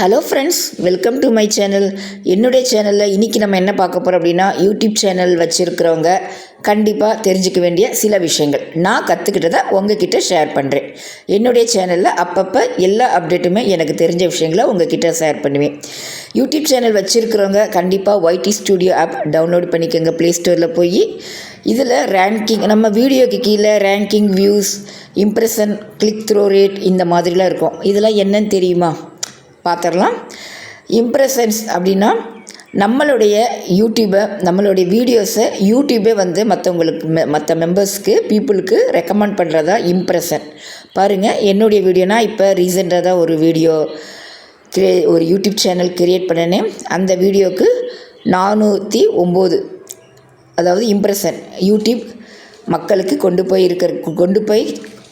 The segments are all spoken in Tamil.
Hello friends welcome to my channel என்னுடைய சேனலில் இன்றைக்கி நம்ம என்ன பார்க்க போகிறோம் அப்படின்னா யூடியூப் சேனல் வச்சுருக்கிறவங்க கண்டிப்பாக தெரிஞ்சுக்க வேண்டிய சில விஷயங்கள். நான் கற்றுக்கிட்டதை உங்ககிட்ட ஷேர் பண்ணுறேன் என்னுடைய சேனலில் அப்பப்போ எல்லா அப்டேட்டுமே எனக்கு தெரிஞ்ச விஷயங்களை உங்ககிட்ட ஷேர் பண்ணுவேன். யூடியூப் சேனல் வச்சுருக்கிறவங்க கண்டிப்பாக ஒய்டி ஸ்டுடியோ ஆப் டவுன்லோட் பண்ணிக்கோங்க ப்ளே ஸ்டோரில் போய் இதில் ரேங்கிங் நம்ம வீடியோக்கு கீழே ranking views impression click through rate இந்த மாதிரிலாம் இருக்கும். இதெல்லாம் என்னன்னு தெரியுமா? பார்த்துடலாம் இம்ப்ரெஷன்ஸ் அப்படின்னா நம்மளுடைய யூடியூபை நம்மளுடைய வீடியோஸை யூடியூபே வந்து மற்றவங்களுக்கு மெ மற்ற மெம்பர்ஸ்க்கு பீப்புளுக்கு ரெக்கமெண்ட் பண்ணுறதா இம்ப்ரெஷன் பாருங்கள் என்னுடைய வீடியோனா இப்போ ரீசெண்டாக தான் ஒரு வீடியோ கிரியே ஒரு யூடியூப் சேனல் க்ரியேட் பண்ணினேன் அந்த வீடியோவுக்கு நானூற்றி ஒம்பது அதாவது இம்ப்ரெஷன் யூடியூப் மக்களுக்கு கொண்டு போய் இருக்கிற கொண்டு போய்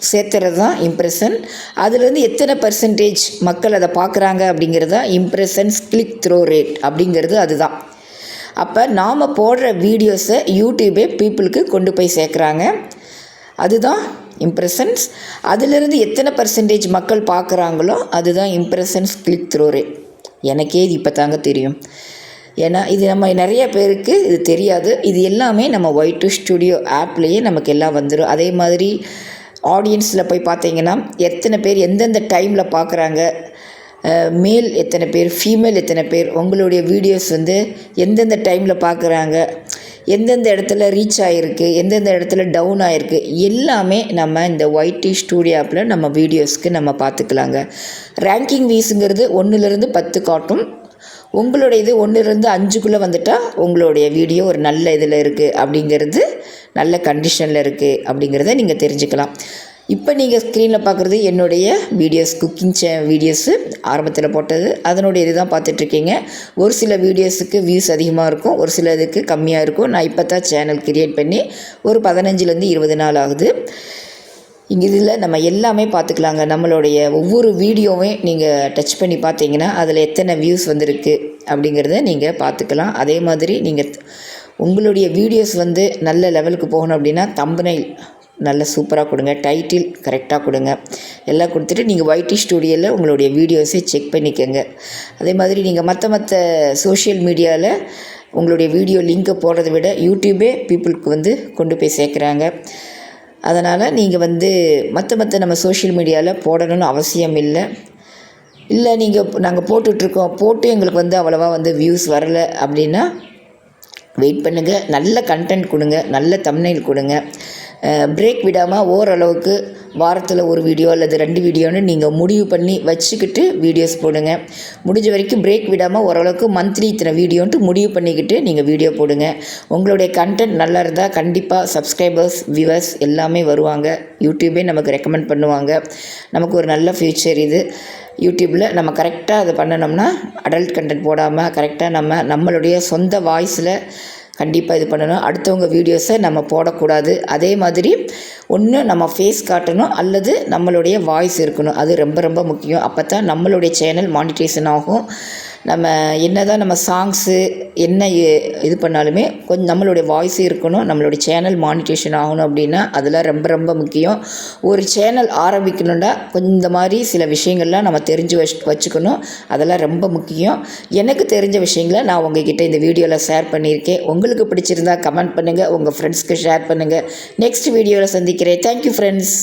சேர்த்துறது தான் இம்ப்ரெஷன் அதுலேருந்து எத்தனை பர்சன்டேஜ் மக்கள் அதை பார்க்குறாங்க அப்படிங்கிறது தான் இம்ப்ரெஷன்ஸ் கிளிக் த்ரோ ரேட் அப்படிங்கிறது அதுதான். அப்போ நாம் போடுற வீடியோஸை யூடியூபே பீப்புளுக்கு கொண்டு போய் சேர்க்குறாங்க. அதுதான் இம்ப்ரெஷன்ஸ் அதுலேருந்து எத்தனை பர்சன்டேஜ் மக்கள் பார்க்குறாங்களோ அதுதான் இம்ப்ரெஷன்ஸ் கிளிக் த்ரோ ரேட் எனக்கே இது இப்போ தாங்க தெரியும். ஏன்னா இது நம்ம நிறைய பேருக்கு இது தெரியாது. இது எல்லாமே நம்ம ஒயிட் டு ஸ்டுடியோ ஆப்லேயே நமக்கு எல்லாம் வந்துடும் அதே மாதிரி ஆடியன்ஸில் போய் பார்த்தீங்கன்னா எத்தனை பேர் எந்தெந்த டைமில் பார்க்குறாங்க மேல் எத்தனை பேர் ஃபீமேல் எத்தனை பேர் உங்களுடைய வீடியோஸ் வந்து எந்தெந்த டைமில் பார்க்குறாங்க எந்தெந்த இடத்துல ரீச் ஆகிருக்கு எந்தெந்த இடத்துல டவுன் ஆகிருக்கு எல்லாமே நம்ம இந்த ஒய்டி ஸ்டூடியோ ஆப்பில் நம்ம வீடியோஸ்க்கு நம்ம பார்த்துக்கலாங்க. ரேங்கிங் வீஸுங்கிறது ஒன்றுலேருந்து பத்து காட்டும். உங்களுடைய இது ஒன்றுலேருந்து அஞ்சுக்குள்ளே வந்துட்டால் உங்களுடைய வீடியோ ஒரு நல்ல இதில் இருக்குது அப்படிங்கிறது நல்ல கண்டிஷனில் இருக்குது அப்படிங்கிறத நீங்கள் தெரிஞ்சுக்கலாம். இப்போ நீங்கள் ஸ்க்ரீனில் பார்க்குறது என்னுடைய வீடியோஸ் குக்கிங் சே வீடியோஸு ஆரம்பத்தில் போட்டது. அதனுடைய இது தான் பார்த்துட்ருக்கீங்க. ஒரு சில வீடியோஸுக்கு வியூஸ் அதிகமாக இருக்கும் ஒரு சில இதுக்கு கம்மியாக இருக்கும். நான் இப்போ தான் சேனல் க்ரியேட் பண்ணி ஒரு பதினஞ்சுலேருந்து இருபது நாள் ஆகுது. இங்கே இதில் நம்ம எல்லாமே பார்த்துக்கலாங்க நம்மளுடைய ஒவ்வொரு வீடியோவையும் நீங்கள் டச் பண்ணி பார்த்தீங்கன்னா அதில் எத்தனை வியூஸ் வந்திருக்கு அப்படிங்கிறத நீங்கள் பார்த்துக்கலாம் அதே மாதிரி நீங்கள் உங்களுடைய வீடியோஸ் வந்து நல்ல லெவலுக்கு போகணும் அப்படின்னா தம்பனைல் நல்ல சூப்பராக கொடுங்க. டைட்டில் கரெக்டாக கொடுங்க. எல்லாம் கொடுத்துட்டு நீங்கள் ஒய்டி ஸ்டூடியோவில் உங்களுடைய வீடியோஸை செக் பண்ணிக்கோங்க. அதே மாதிரி நீங்கள் மற்ற மற்ற சோஷியல் மீடியாவில் உங்களுடைய வீடியோ லிங்க்கை போடுறதை விட யூடியூபே பீப்புளுக்கு வந்து கொண்டு போய் சேர்க்குறாங்க. அதனால் நீங்கள் வந்து மற்ற மற்ற நம்ம சோஷியல் மீடியாவில் போடணும்னு அவசியம் இல்லை. இல்லை நீங்கள் நாங்கள் போட்டுட்ருக்கோம். போட்டு எங்களுக்கு வந்து அவ்வளோவா வந்து வியூஸ் வரலை அப்படின்னா வெயிட் பண்ணுங்கள் நல்ல கண்டென்ட் கொடுங்க. நல்ல தம்னைல் கொடுங்க. பிரேக் விடாமல் ஓரளவுக்கு வாரத்தில் ஒரு வீடியோ அல்லது ரெண்டு வீடியோன்னு நீங்கள் முடிவு பண்ணி வச்சுக்கிட்டு வீடியோஸ் போடுங்க. முடிஞ்ச வரைக்கும் பிரேக் விடாமல் ஓரளவுக்கு மந்த்லி இத்தனை வீடியோன்ட்டு முடிவு பண்ணிக்கிட்டு நீங்கள் வீடியோ போடுங்க. உங்களுடைய கண்டென்ட் நல்லா இருந்தால் கண்டிப்பாக சப்ஸ்கிரைபர்ஸ் வியூவர்ஸ் எல்லாமே வருவாங்க. யூடியூபே நமக்கு ரெக்கமெண்ட் பண்ணுவாங்க. நமக்கு ஒரு நல்ல ஃப்யூச்சர் இது. யூடியூப்பில் நம்ம கரெக்டாக அதை பண்ணணும்னா அடல்ட் கண்டென்ட் போடாமல் கரெக்டாக நம்ம நம்மளுடைய சொந்த வாய்ஸில் கண்டிப்பாக இது பண்ணணும். அடுத்தவங்க வீடியோஸை நம்ம போடக்கூடாது. அதே மாதிரி ஒன்று நம்ம ஃபேஸ் காட்டணும் அல்லது நம்மளுடைய வாய்ஸ் இருக்கணும். அது ரொம்ப ரொம்ப முக்கியம். அப்போ தான் நம்மளுடைய சேனல் மானிட்டேஷன் ஆகும். நம்ம என்ன தான் நம்ம சாங்ஸு என்ன இது பண்ணாலுமே கொஞ்சம் நம்மளுடைய வாய்ஸ் இருக்கணும் நம்மளுடைய சேனல் மானிட்டேஷன் ஆகணும் அப்படின்னா அதெல்லாம் ரொம்ப ரொம்ப முக்கியம். ஒரு சேனல் ஆரம்பிக்கணுன்னா கொஞ்சம் இந்த மாதிரி சில விஷயங்கள்லாம் நம்ம தெரிஞ்சு வச் வச்சுக்கணும். அதெல்லாம் ரொம்ப முக்கியம். எனக்கு தெரிஞ்ச விஷயங்களை நான் உங்ககிட்ட இந்த வீடியோவில் ஷேர் பண்ணியிருக்கேன். உங்களுக்கு பிடிச்சிருந்தா கமெண்ட் பண்ணுங்கள் உங்கள் ஃப்ரெண்ட்ஸ்க்கு ஷேர் பண்ணுங்கள் நெக்ஸ்ட் வீடியோவில் சந்திக்கிறேன். Thank you friends